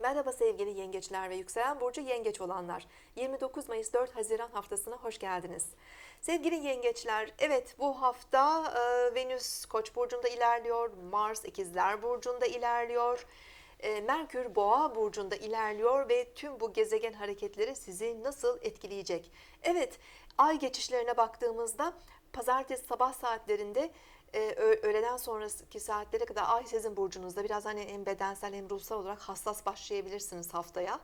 Merhaba sevgili yengeçler ve yükselen burcu yengeç olanlar. 29 Mayıs 4 Haziran haftasına hoş geldiniz. Sevgili yengeçler, evet bu hafta e, Venüs Koç burcunda ilerliyor, Mars İkizler burcunda ilerliyor. e, Merkür Boğa burcunda ilerliyor ve tüm bu gezegen hareketleri sizi nasıl etkileyecek? Evet, ay geçişlerine baktığımızda pazartesi sabah saatlerinde e, ö- öğleden sonraki saatlere kadar ay sizin burcunuzda biraz hani hem bedensel hem ruhsal olarak hassas başlayabilirsiniz haftaya.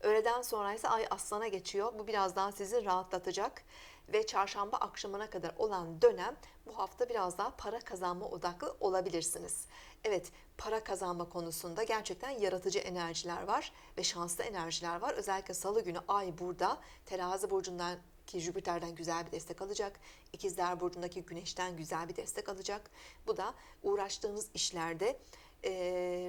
Öğleden sonra ise ay aslana geçiyor. Bu biraz daha sizi rahatlatacak ve çarşamba akşamına kadar olan dönem bu hafta biraz daha para kazanma odaklı olabilirsiniz. Evet, para kazanma konusunda gerçekten yaratıcı enerjiler var ve şanslı enerjiler var. Özellikle salı günü ay burada terazi burcundan ki Jüpiter'den güzel bir destek alacak. İkizler Burcu'ndaki Güneş'ten güzel bir destek alacak. Bu da uğraştığınız işlerde e,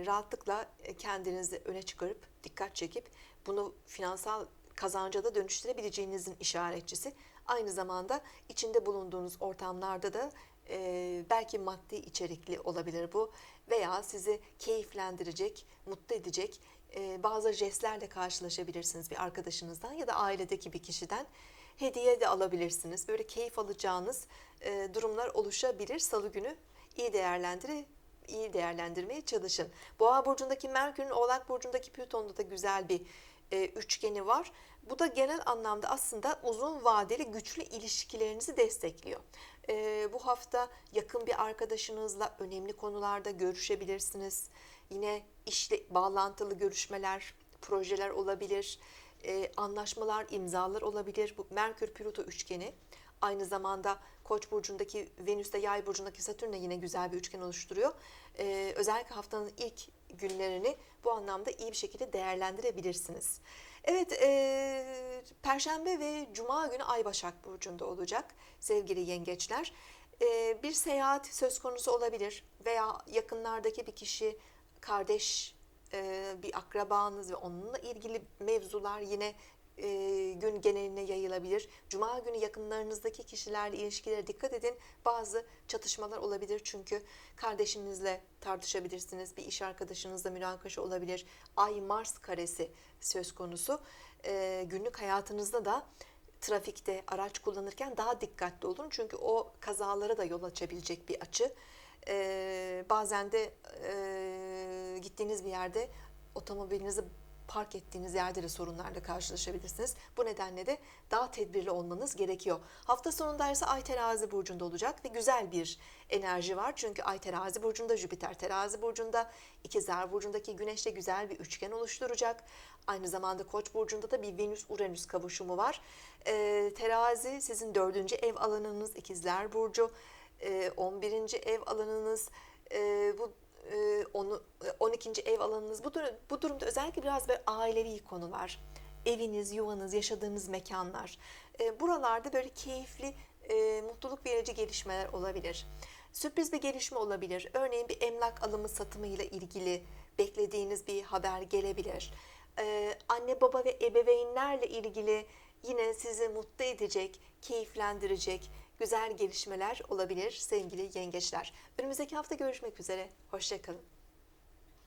rahatlıkla kendinizi öne çıkarıp dikkat çekip bunu finansal kazanca da dönüştürebileceğinizin işaretçisi. Aynı zamanda içinde bulunduğunuz ortamlarda da e, belki maddi içerikli olabilir bu veya sizi keyiflendirecek, mutlu edecek e, bazı jestlerle karşılaşabilirsiniz bir arkadaşınızdan ya da ailedeki bir kişiden hediye de alabilirsiniz. Böyle keyif alacağınız e, durumlar oluşabilir. Salı günü iyi değerlendir iyi değerlendirmeye çalışın. Boğa burcundaki Merkür'ün Oğlak burcundaki Plüton'da da güzel bir e, üçgeni var. Bu da genel anlamda aslında uzun vadeli güçlü ilişkilerinizi destekliyor. E, bu hafta yakın bir arkadaşınızla önemli konularda görüşebilirsiniz. Yine işle bağlantılı görüşmeler, projeler olabilir e, anlaşmalar, imzalar olabilir. Bu Merkür Plüto üçgeni aynı zamanda Koç burcundaki Venüs'te Yay burcundaki Satürn'le yine güzel bir üçgen oluşturuyor. E, özellikle haftanın ilk günlerini bu anlamda iyi bir şekilde değerlendirebilirsiniz. Evet, e, Perşembe ve Cuma günü Ay Başak burcunda olacak sevgili yengeçler. E, bir seyahat söz konusu olabilir veya yakınlardaki bir kişi, kardeş e, bir akrabanız ve onunla ilgili mevzular yine e, gün geneline yayılabilir. Cuma günü yakınlarınızdaki kişilerle ilişkilere dikkat edin. Bazı çatışmalar olabilir çünkü kardeşinizle tartışabilirsiniz. Bir iş arkadaşınızla münakaşa olabilir. Ay Mars karesi söz konusu. E, günlük hayatınızda da trafikte araç kullanırken daha dikkatli olun. Çünkü o kazalara da yol açabilecek bir açı. Bazen de gittiğiniz bir yerde otomobilinizi park ettiğiniz yerde de sorunlarla karşılaşabilirsiniz. Bu nedenle de daha tedbirli olmanız gerekiyor. Hafta sonunda ise Ay terazi burcunda olacak ve güzel bir enerji var. Çünkü Ay terazi burcunda, Jüpiter terazi burcunda, İkizler burcundaki Güneş'le güzel bir üçgen oluşturacak. Aynı zamanda Koç burcunda da bir Venüs-Uranüs kavuşumu var. Ee, terazi sizin dördüncü ev alanınız, İkizler burcu. 11. ev alanınız, e, bu e, onu 12. ev alanınız. Bu, dur- bu durumda özellikle biraz böyle ailevi konular, eviniz, yuvanız, yaşadığınız mekanlar. e, Buralarda böyle keyifli, e, mutluluk verici gelişmeler olabilir. Sürpriz bir gelişme olabilir. Örneğin bir emlak alımı satımı ile ilgili beklediğiniz bir haber gelebilir. Ee, Anne baba ve ebeveynlerle ilgili yine sizi mutlu edecek, keyiflendirecek güzel gelişmeler olabilir sevgili yengeçler. Önümüzdeki hafta görüşmek üzere. Hoşçakalın.